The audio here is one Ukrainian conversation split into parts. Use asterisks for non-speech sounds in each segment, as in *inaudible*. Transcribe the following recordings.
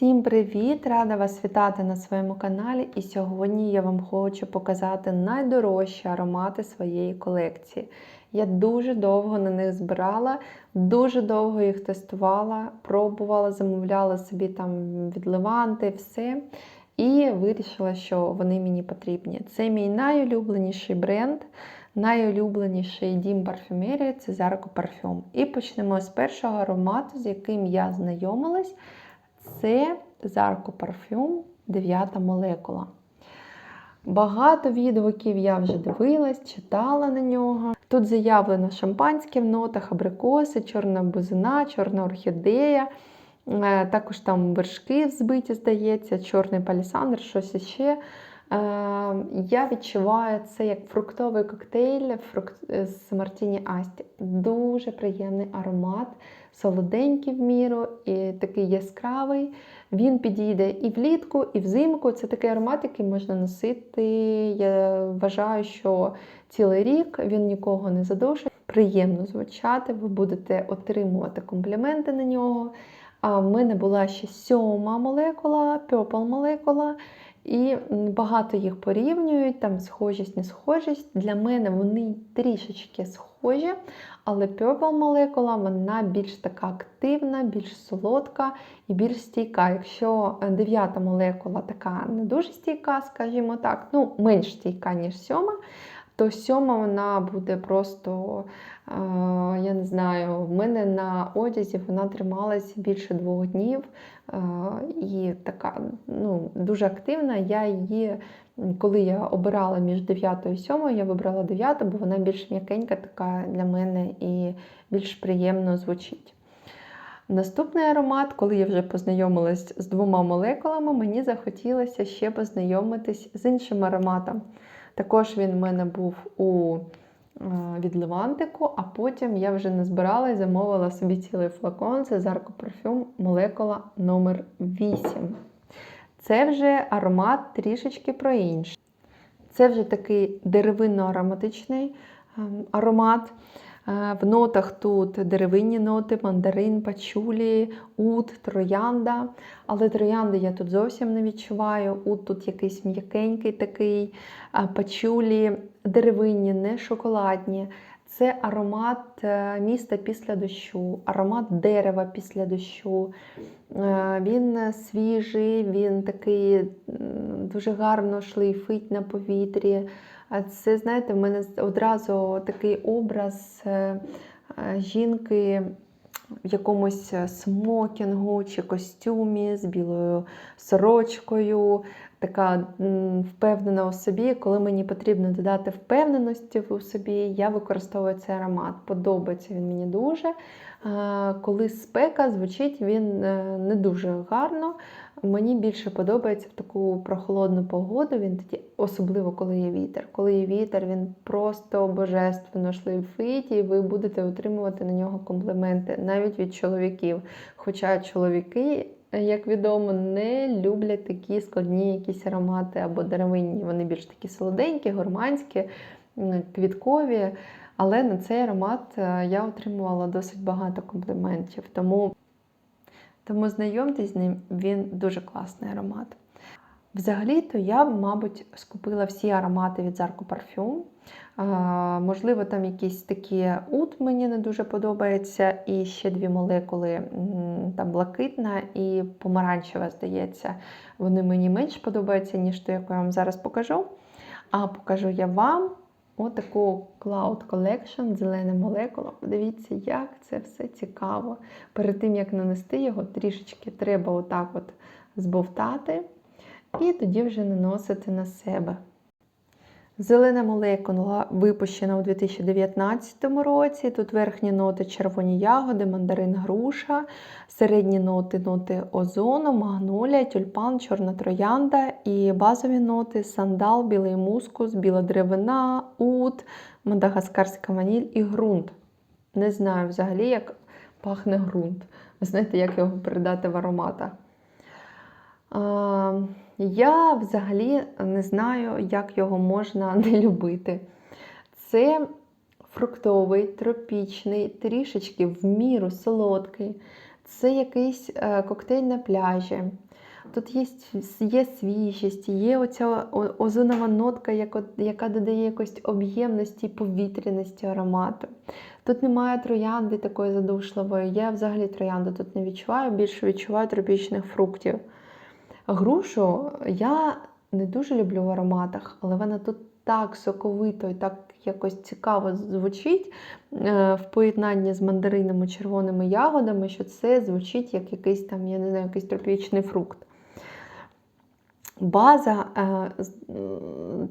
Всім привіт! Рада вас вітати на своєму каналі. І сьогодні я вам хочу показати найдорожчі аромати своєї колекції. Я дуже довго на них збирала, дуже довго їх тестувала, пробувала, замовляла собі там від Леванти, все. І вирішила, що вони мені потрібні. Це мій найулюбленіший бренд, найулюбленіший дім парфюмерії це Zarco Parfum. І почнемо з першого аромату, з яким я знайомилась. Це Zarco парфюм, 9 молекула. Багато відгуків я вже дивилась, читала на нього. Тут заявлено шампанське в нотах, абрикоси, чорна бузина, чорна орхідея. Е, Також там вершки взбиті, здається, чорний палісандр, щось іще. Е, Я відчуваю це як фруктовий коктейль фрукт- з Мартіні Асті. Дуже приємний аромат, солоденький в міру і такий яскравий. Він підійде і влітку, і взимку. Це такий аромат, який можна носити. Я вважаю, що цілий рік він нікого не задушить. Приємно звучати, ви будете отримувати компліменти на нього. А в мене була ще сьома молекула, Purple молекула, і багато їх порівнюють, там схожість, не схожість. Для мене вони трішечки схожі, але Purple молекула вона більш така активна, більш солодка і більш стійка. Якщо дев'ята молекула така не дуже стійка, скажімо так, ну менш стійка, ніж сьома, то сьома вона буде просто, е, я не знаю, в мене на одязі вона трималась більше двох днів е, і така ну, дуже активна. Я її, коли я обирала між 9 і 7, я вибрала 9, бо вона більш м'якенька така для мене і більш приємно звучить. Наступний аромат, коли я вже познайомилась з двома молекулами, мені захотілося ще познайомитись з іншим ароматом. Також він в мене був у е, від Левантику, а потім я вже не збирала і замовила собі цілий флакон. Це Зарко парфюм молекула номер 8 Це вже аромат трішечки про інший. Це вже такий деревинно-ароматичний ем, аромат. Е, В нотах тут деревинні ноти, мандарин, пачулі, ут, троянда. Але троянди я тут зовсім не відчуваю. Ут тут якийсь м'якенький такий, пачулі деревинні, не шоколадні. Це аромат е, міста після дощу, аромат дерева після дощу. Е, Він свіжий, він такий дуже гарно шлейфить на повітрі. Це, знаєте, в мене одразу такий образ е, жінки якомусь смокінгу чи костюмі з білою сорочкою, така впевнена у собі. Коли мені потрібно додати впевненості у собі, я використовую цей аромат. Подобається він мені дуже. Е, Коли спека, звучить він е, не дуже гарно. Мені більше подобається в таку прохолодну погоду. Він тоді, особливо коли є вітер. Коли є вітер, він просто божественно шлейфить, і ви будете отримувати на нього компліменти навіть від чоловіків. Хоча чоловіки, як відомо, не люблять такі складні якісь аромати або деревинні. Вони більш такі солоденькі, гурманські, квіткові. Але на цей аромат е, я отримувала досить багато компліментів. Тому тому знайомтесь з ним, він дуже класний аромат. Взагалі-то я, мабуть, скупила всі аромати від Zarco Parfum. Можливо, там якісь такі ут мені не дуже подобається, і ще дві молекули, там блакитна і помаранчева, здається. Вони мені менш подобаються, ніж ту, яку я вам зараз покажу. А покажу я вам отаку Cloud Collection, зелена молекула. Подивіться, як це все цікаво. Перед тим, як нанести його, трішечки треба отак от збовтати, і тоді вже наносити на себе. Зелена молекула випущена у 2019 році. Тут верхні ноти червоні ягоди, мандарин, груша, середні ноти ноти озону, магнолія, тюльпан, чорна троянда і базові ноти сандал, білий мускус, біла деревина, ут, мадагаскарська ваніль і ґрунт. Не знаю взагалі, як пахне ґрунт. Ви знаєте, як його передати в ароматах. Я взагалі не знаю, як його можна *laughs* не любити. Це фруктовий, тропічний, трішечки в міру солодкий. Це якийсь е, коктейль на пляжі. Тут є, є свіжість, є оця озонова нотка, яка додає якось об'ємності повітряності аромату. Тут немає троянди такої задушливої. Я взагалі троянду тут не відчуваю, більше відчуваю тропічних фруктів. Грушу я не дуже люблю в ароматах, але вона тут так соковито і так якось цікаво звучить е, в поєднанні з мандаринами, червоними ягодами, що це звучить як якийсь там, я не знаю, якийсь тропічний фрукт. База е,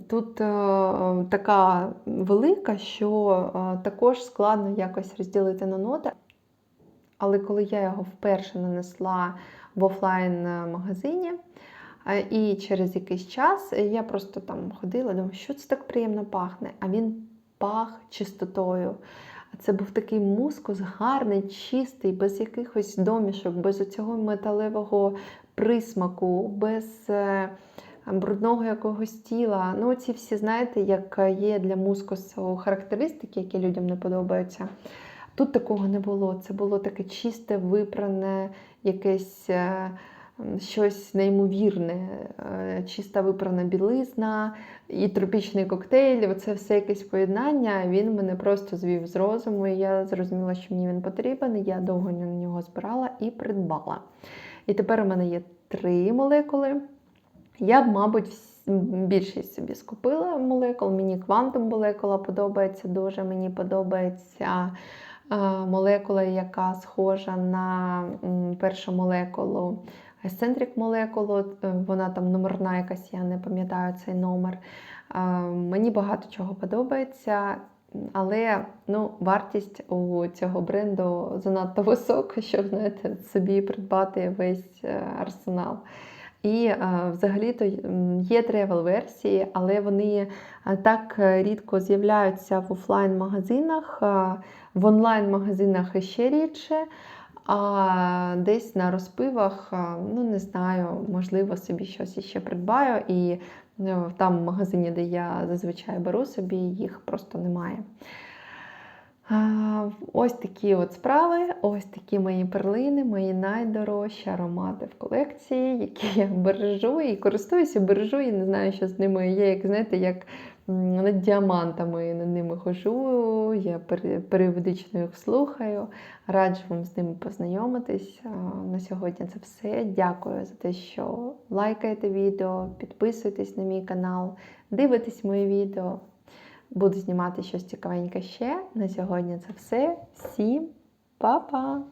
тут е, така велика, що також складно якось розділити на ноти. Але коли я його вперше нанесла в офлайн-магазині, е, і через якийсь час я просто там ходила, думаю, що це так приємно пахне. А він пах чистотою. Це був такий мускус, гарний, чистий, без якихось домішок, без цього металевого присмаку, без е, брудного якогось тіла. Ну, ці всі, знаєте, як є для мускусу характеристики, які людям не подобаються. Тут такого не було. Це було таке чисте, випране, якесь е, щось неймовірне, е, чиста випрана білизна і тропічний коктейль. Оце все якесь поєднання. Він мене просто звів з розуму. І я зрозуміла, що мені він потрібен. Я довго на нього збирала і придбала. І тепер у мене є три молекули. Я б, мабуть, більшість собі скупила молекул. Мені квантум молекула подобається дуже. Мені подобається молекула, яка схожа на першу молекулу. Есцентрик молекулу, е, вона там номерна якась, я не пам'ятаю цей номер. Мені багато чого подобається, але ну, вартість у цього бренду занадто висока, щоб знаєте, собі придбати весь е, арсенал. І е, взагалі-то є тревел-версії, але вони е, так е, рідко з'являються в офлайн-магазинах, в онлайн-магазинах іще рідше. А десь на розпивах, ну не знаю, можливо, собі щось іще придбаю. І там в магазині, де я зазвичай беру собі, їх просто немає. Ось такі от справи, ось такі мої перлини, мої найдорожчі аромати в колекції, які я бережу і користуюся, бережу, і не знаю, що з ними є, як знаєте, як над діамантами над ними хожу, я періодично їх слухаю. Раджу вам з ними познайомитись. На сьогодні це все. Дякую за те, що лайкаєте відео, підписуєтесь на мій канал, дивитесь мої відео. Буду знімати щось цікавеньке ще. На сьогодні це все. Всім па-па!